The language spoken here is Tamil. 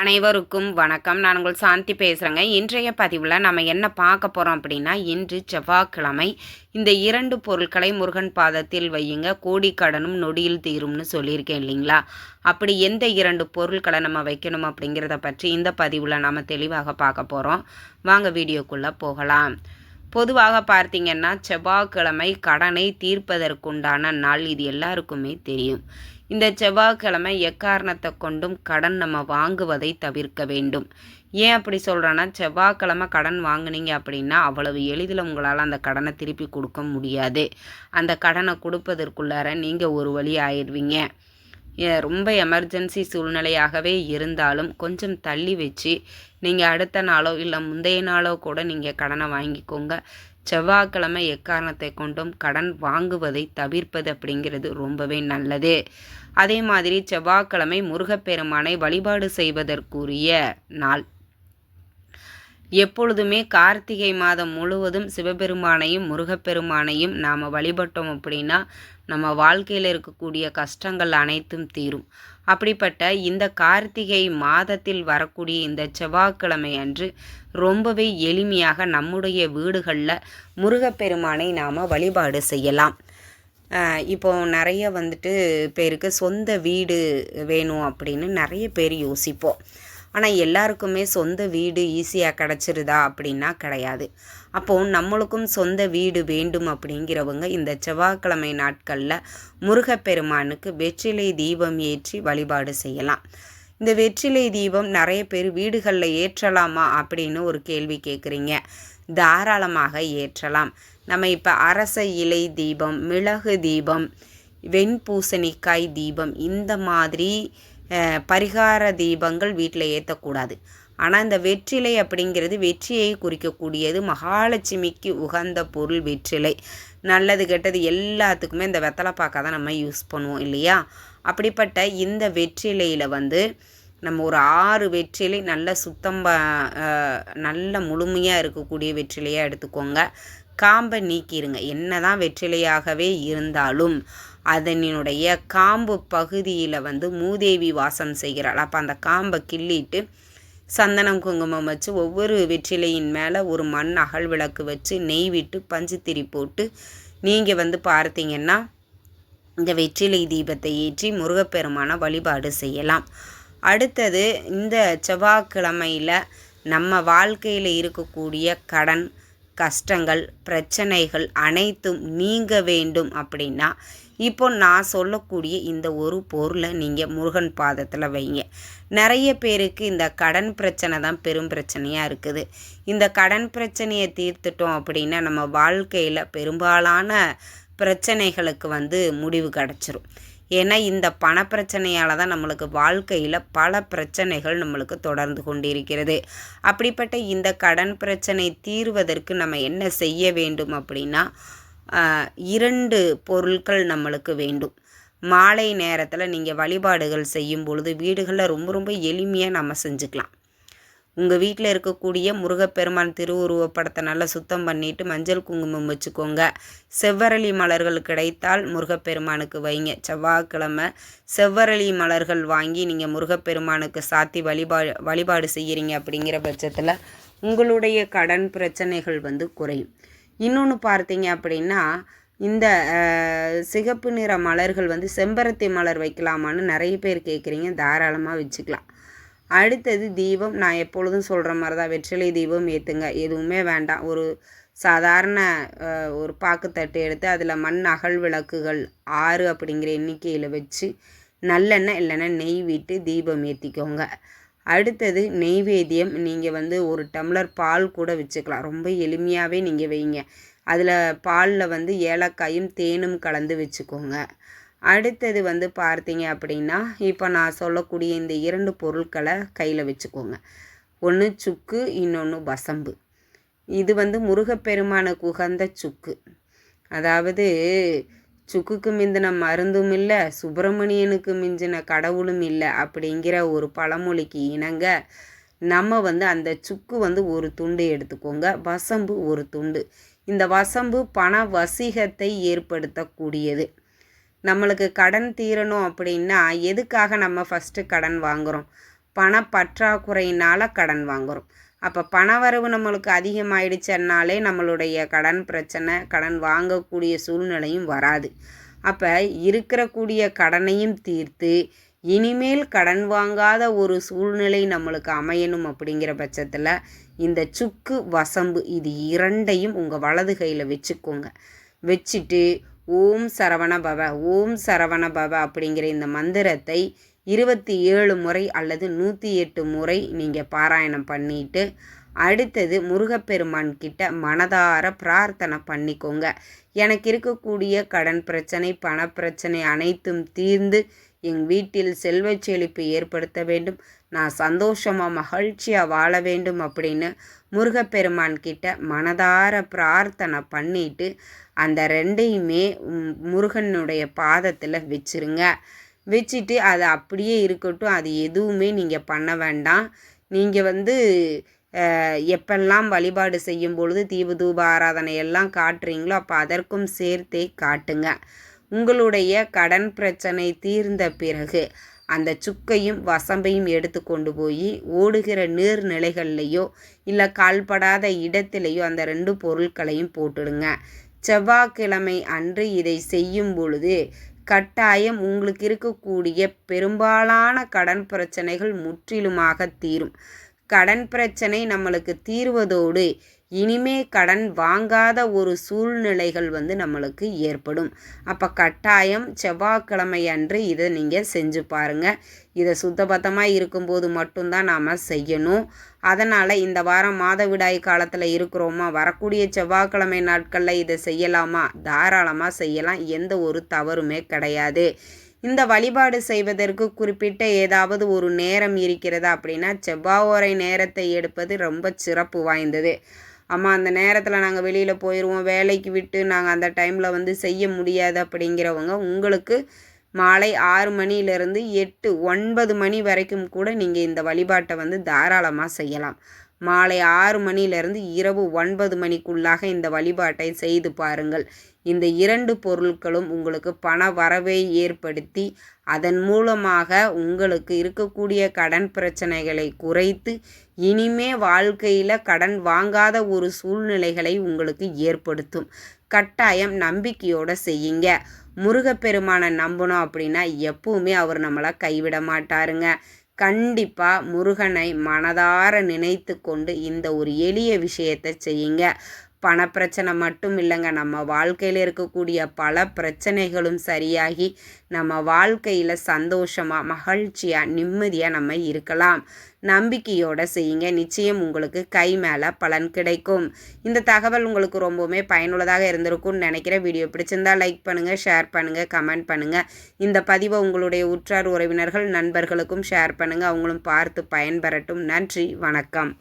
அனைவருக்கும் வணக்கம். நான் உங்கள் சாந்தி பேசுகிறேங்க இன்றைய பதிவில் நம்ம என்ன பார்க்க போகிறோம் அப்படின்னா இன்று செவ்வாய்க்கிழமை இந்த இரண்டு பொருட்களை முருகன் பாதத்தில் வையுங்க. கோடி கடனும் நொடியில் தீரும்னு சொல்லியிருக்கேன் இல்லைங்களா? அப்படி எந்த இரண்டு பொருட்களை நம்ம வைக்கணும் அப்படிங்கிறத பற்றி இந்த பதிவில் நம்ம தெளிவாக பார்க்க போகிறோம் வாங்க வீடியோக்குள்ளே போகலாம். பொதுவாக பார்த்தீங்கன்னா செவ்வாய்க்கிழமை கடனை தீர்ப்பதற்குண்டான நாள் இது எல்லாருக்குமே தெரியும். இந்த செவ்வாய்க்கிழமை எக்காரணத்தை கொண்டும் கடன் நம்ம வாங்குவதை தவிர்க்க வேண்டும். ஏன் அப்படி சொல்கிறேன்னா செவ்வாய்க்கிழமை கடன் வாங்கினீங்க அப்படின்னா அவ்வளவு எளிதில் உங்களால் அந்த கடனை திருப்பி கொடுக்க முடியாது. அந்த கடனை கொடுப்பதற்குள்ளார நீங்கள் ஒரு வழி ஆயிடுவீங்க. ரொம்ப எமர்ஜென்சி சூழ்நிலையாகவே இருந்தாலும் கொஞ்சம் தள்ளி வச்சு நீங்கள் அடுத்த நாளோ இல்லை முந்தைய நாளோ கூட நீங்கள் கடனை வாங்கிக்கோங்க. செவ்வாய்க்கிழமை எக்காரணத்தை கொண்டும் கடன் வாங்குவதை தவிர்ப்பது அப்படிங்கிறது ரொம்பவே நல்லது. அதே மாதிரி செவ்வாய்க்கிழமை முருகப்பெருமானை வழிபாடு செய்வதற்குரிய நாள் எப்பொழுதுமே கார்த்திகை மாதம் முழுவதும் சிவபெருமானையும் முருகப்பெருமானையும் நாம் வழிபட்டோம் அப்படின்னா நம்ம வாழ்க்கையில் இருக்கக்கூடிய கஷ்டங்கள் அனைத்தும் தீரும். அப்படிப்பட்ட இந்த கார்த்திகை மாதத்தில் வரக்கூடிய இந்த செவ்வாய்க்கிழமை அன்று ரொம்பவே எளிமையாக நம்முடைய வீடுகளில் முருகப்பெருமானை நாம் வழிபாடு செய்யலாம். இப்போ நிறைய வந்துட்டு பேருக்கு சொந்த வீடு வேணும் அப்படின்னு நிறைய பேர் யோசிப்போம். ஆனால் எல்லாருக்குமே சொந்த வீடு ஈஸியாக கிடச்சிருதா அப்படின்னா கிடையாது. அப்போது நம்மளுக்கும் சொந்த வீடு வேண்டும் அப்படிங்கிறவங்க இந்த செவ்வாய்க்கிழமை நாட்களில் முருகப்பெருமானுக்கு வெற்றிலை தீபம் ஏற்றி வழிபாடு செய்யலாம். இந்த வெற்றிலை தீபம் நிறைய பேர் வீடுகளில் ஏற்றலாமா அப்படின்னு ஒரு கேள்வி கேட்குறீங்க தாராளமாக ஏற்றலாம். நம்ம இப்போ அரச இலை தீபம் மிளகு தீபம் வெண்பூசணிக்காய் தீபம் இந்த மாதிரி பரிகார தீபங்கள் வீட்டில் ஏற்றக்கூடாது ஆனால் இந்த வெற்றிலை அப்படிங்கிறது வெற்றியை குறிக்கக்கூடியது. மகாலட்சுமிக்கு உகந்த பொருள் வெற்றிலை. நல்லது கெட்டது எல்லாத்துக்குமே இந்த வெத்தலைப்பாக்கா தான் நம்ம யூஸ் பண்ணுவோம் இல்லையா? அப்படிப்பட்ட இந்த வெற்றிலையில் வந்து நம்ம ஒரு ஆறு வெற்றிலை நல்ல சுத்தம் நல்ல முழுமையாக இருக்கக்கூடிய வெற்றிலையாக எடுத்துக்கோங்க. காம்பை நீக்கிடுங்க என்ன தான் வெற்றிலையாகவே இருந்தாலும் அதனுடைய காம்பு பகுதியில் வந்து மூதேவி வாசம் செய்கிறாள். அப்போ அந்த காம்பை கிள்ளிட்டு சந்தனம் குங்குமம் வச்சு ஒவ்வொரு வெற்றிலையின் மேலே ஒரு மண் அகல் விளக்கு வச்சு நெய் விட்டு பஞ்சு திரி போட்டு நீங்கள் வந்து பார்த்தீங்கன்னா இந்த வெற்றிலை தீபத்தை ஏற்றி முருகப்பெருமான வழிபாடு செய்யலாம். அடுத்தது இந்த செவ்வாய்க்கிழமையில் நம்ம வாழ்க்கையில் இருக்கக்கூடிய கடன் கஷ்டங்கள் பிரச்சனைகள் அனைத்தும் நீங்க வேண்டும் அப்படின்னா இப்போ நான் சொல்லக்கூடிய இந்த ஒரு பொருளை நீங்கள் முருகன் பாதத்தில் வைங்க. நிறைய பேருக்கு இந்த கடன் பிரச்சனை தான் பெரும் பிரச்சனையாக இருக்குது. இந்த கடன் பிரச்சனையை தீர்த்துட்டோம் அப்படின்னா நம்ம வாழ்க்கையில் பெரும்பாலான பிரச்சனைகளுக்கு வந்து முடிவு கிடச்சிரும். ஏன்னா இந்த பணப்பிரச்சனையால் தான் நம்மளுக்கு வாழ்க்கையில் பல பிரச்சனைகள் நம்மளுக்கு தொடர்ந்து கொண்டிருக்கிறது. அப்படிப்பட்ட இந்த கடன் பிரச்சனை தீர்வதற்கு நம்ம என்ன செய்ய வேண்டும் அப்படின்னா இரண்டு பொருட்கள் நம்மளுக்கு வேண்டும். மாலை நேரத்தில் நீங்கள் வழிபாடுகள் செய்யும் பொழுது வீடுகளில் ரொம்ப ரொம்ப எளிமையாக நம்ம செஞ்சுக்கலாம். உங்கள் வீட்டில் இருக்கக்கூடிய முருகப்பெருமான் திருவுருவப்படத்தை நல்லா சுத்தம் பண்ணிவிட்டு மஞ்சள் குங்குமம் வச்சுக்கோங்க. செவ்வரளி மலர்கள் கிடைத்தால் முருகப்பெருமானுக்கு வைங்க. செவ்வாய்க்கிழமை செவ்வரளி மலர்கள் வாங்கி நீங்கள் முருகப்பெருமானுக்கு சாத்தி வழிபாடு வழிபாடு செய்கிறீங்க அப்படிங்கிற பட்சத்தில் உங்களுடைய கடன் பிரச்சனைகள் வந்து குறையும். இன்னொன்று பார்த்தீங்க அப்படின்னா இந்த சிகப்பு நிற மலர்கள் வந்து செம்பருத்தி மலர் வைக்கலாமான்னு நிறைய பேர் கேட்குறீங்க தாராளமாக வச்சுக்கலாம். அடுத்தது தீபம். நான் எப்பொழுதும் சொல்கிற மாதிரி தான் வெற்றிலை தீபம் ஏற்றுங்க எதுவுமே வேண்டாம். ஒரு சாதாரண ஒரு பாக்குத்தட்டு எடுத்து அதில் மண் அகல் விளக்குகள் ஆறு அப்படிங்கிற எண்ணிக்கையில் வச்சு நல்லெண்ணெய் இல்லைன்னா நெய் விட்டு தீபம் ஏற்றிக்கோங்க அடுத்தது நெய்வேத்தியம். நீங்கள் வந்து ஒரு டம்ளர் பால் கூட வச்சுக்கலாம். ரொம்ப எளிமையாகவே நீங்கள் வைங்க. அதில் பாலில் வந்து ஏலக்காயும் தேனும் கலந்து வச்சுக்கோங்க. அடுத்தது வந்து பார்த்தீங்க அப்படின்னா இப்போ நான் சொல்லக்கூடிய இந்த இரண்டு பொருட்களை கையில் வச்சுக்கோங்க. ஒன்று சுக்கு இன்னொன்று வசம்பு. இது வந்து முருகப்பெருமானுக்கு உகந்த சுக்கு. அதாவது சுக்குக்கு மிந்தின மருந்தும் இல்லை சுப்பிரமணியனுக்கு மிஞ்சின கடவுளும் இல்லை அப்படிங்கிற ஒரு பழமொழிக்கு இணங்க நம்ம வந்து அந்த சுக்கு வந்து ஒரு துண்டு எடுத்துக்கோங்க. வசம்பு ஒரு துண்டு. இந்த வசம்பு பண வசீகத்தை ஏற்படுத்தக்கூடியது. நம்மளுக்கு கடன் தீரணும் அப்படின்னா எதுக்காக நம்ம ஃபஸ்ட்டு கடன் வாங்குகிறோம் பணப்பற்றாக்குறையினால் கடன் வாங்குகிறோம் அப்போ பணவரவு நம்மளுக்கு அதிகமாயிடுச்சுன்னாலே நம்மளுடைய கடன் பிரச்சனை கடன் வாங்கக்கூடிய சூழ்நிலையும் வராது. அப்போ இருக்கிறக்கூடிய கடனையும் தீர்த்து இனிமேல் கடன் வாங்காத ஒரு சூழ்நிலை நம்மளுக்கு அமையணும் அப்படிங்கிற பட்சத்தில் இந்த சுக்கு வசம்பு இது இரண்டையும் உங்கள் வலது கையில் வச்சுக்கோங்க. வச்சுட்டு ஓம் சரவண பவ ஓம் சரவண பவ அப்படிங்கிற இந்த மந்திரத்தை இருபத்தி ஏழு முறை அல்லது நூற்றி எட்டு முறை நீங்கள் பாராயணம் பண்ணிட்டு அடுத்தது முருகப்பெருமான் கிட்ட மனதார பிரார்த்தனை பண்ணிக்கோங்க. எனக்கு இருக்கக்கூடிய கடன் பிரச்சனை பணப்பிரச்சனை அனைத்தும் தீர்ந்து எங் வீட்டில் செல்வ செழிப்பு ஏற்படுத்த வேண்டும். நான் சந்தோஷமாக மகிழ்ச்சியாக வாழ வேண்டும் அப்படின்னு முருகப்பெருமான் கிட்ட மனதார பிரார்த்தனை பண்ணிட்டு அந்த ரெண்டையுமே முருகனுடைய பாதத்தில் வச்சுருங்க. வச்சுட்டு அது அப்படியே இருக்கட்டும். அது எதுவுமே நீங்கள் பண்ண வேண்டாம். நீங்கள் வந்து எப்பெல்லாம் வழிபாடு செய்யும் பொழுது தீப தூப ஆராதனை எல்லாம் காட்டுறீங்களோ அப்போ அதற்கும் சேர்த்தே காட்டுங்க. உங்களுடைய கடன் பிரச்சனை தீர்ந்த பிறகு அந்த சுக்கையும் வசம்பையும் எடுத்து கொண்டு போய் ஓடுகிற நீர்நிலைகள்லையோ இல்லை கால்படாத இடத்துலையோ அந்த ரெண்டு பொருட்களையும் போட்டுடுங்க. செவ்வாய்க்கிழமை அன்று இதை செய்யும் பொழுது கட்டாயம் உங்களுக்கு இருக்கக்கூடிய பெரும்பாலான கடன் பிரச்சனைகள் முற்றிலுமாக தீரும். கடன் பிரச்சனை நம்மளுக்கு தீர்வதோடு இனிமே கடன் வாங்காத ஒரு சூழ்நிலைகள் வந்து நம்மளுக்கு ஏற்படும். அப்போ கட்டாயம் செவ்வாய்க்கிழமை அன்று இதை நீங்கள் செஞ்சு பாருங்கள் இதை சுத்தபத்தமாக இருக்கும்போது மட்டும்தான் நாம் செய்யணும். அதனால் இந்த வாரம் மாதவிடாய் காலத்தில் இருக்கிறோமா? வரக்கூடிய செவ்வாய்க்கிழமை நாட்களில் இதை செய்யலாமா? தாராளமாக செய்யலாம். எந்த ஒரு தவறுமே கிடையாது. இந்த வழிபாடு செய்வதற்கு குறிப்பிட்ட ஏதாவது ஒரு நேரம் இருக்கிறதா அப்படின்னா செவ்வாயோரை நேரத்தை எடுப்பது ரொம்ப சிறப்பு வாய்ந்தது. அம்மா அந்த நேரத்தில் நாங்கள் வெளியில் போயிடுவோம் வேலைக்கு விட்டு நாங்கள் அந்த டைமில் வந்து செய்ய முடியாது அப்படிங்கிறவங்க உங்களுக்கு மாலை ஆறு மணியிலேருந்து எட்டு ஒன்பது மணி வரைக்கும் கூட நீங்கள் இந்த வழிபாட்டை வந்து தாராளமாக செய்யலாம். மாலை ஆறு மணியிலிருந்து இரவு ஒன்பது மணிக்குள்ளாக இந்த வழிபாட்டை செய்து பாருங்கள். இந்த இரண்டு பொருட்களும் உங்களுக்கு பண வரவை ஏற்படுத்தி அதன் மூலமாக உங்களுக்கு இருக்கக்கூடிய கடன் பிரச்சனைகளை குறைத்து இனிமே வாழ்க்கையில் கடன் வாங்காத ஒரு சூழ்நிலைகளை உங்களுக்கு ஏற்படுத்தும். கட்டாயம் நம்பிக்கையோடு செய்யுங்க. முருகப்பெருமானை நம்பணும் அப்படின்னா எப்பவுமே அவர் நம்மளை கைவிட மாட்டாருங்க. கண்டிப்பாக முருகனை மனதார நினைத்து கொண்டு இந்த ஒரு எளிய விஷயத்தை செய்யுங்க. பணப்பிரச்சனை மட்டும் இல்லைங்க. நம்ம வாழ்க்கையில் இருக்கக்கூடிய பல பிரச்சனைகளும் சரியாகி நம்ம வாழ்க்கையில் சந்தோஷமாக மகிழ்ச்சியாக நிம்மதியாக நம்ம இருக்கலாம். நம்பிக்கையோடு செய்யுங்க. நிச்சயம் உங்களுக்கு கை மேலே பலன் கிடைக்கும். இந்த தகவல் உங்களுக்கு ரொம்பவுமே பயனுள்ளதாக இருந்திருக்கும்னு நினைக்கிற வீடியோ பிடிச்சிருந்தா லைக் பண்ணுங்கள் ஷேர் பண்ணுங்கள் கமெண்ட் பண்ணுங்கள் இந்த பதிவை உங்களுடைய உற்றார் உறவினர்கள் நண்பர்களுக்கும் ஷேர் பண்ணுங்கள் அவங்களும் பார்த்து பயன்பெறட்டும். நன்றி வணக்கம்.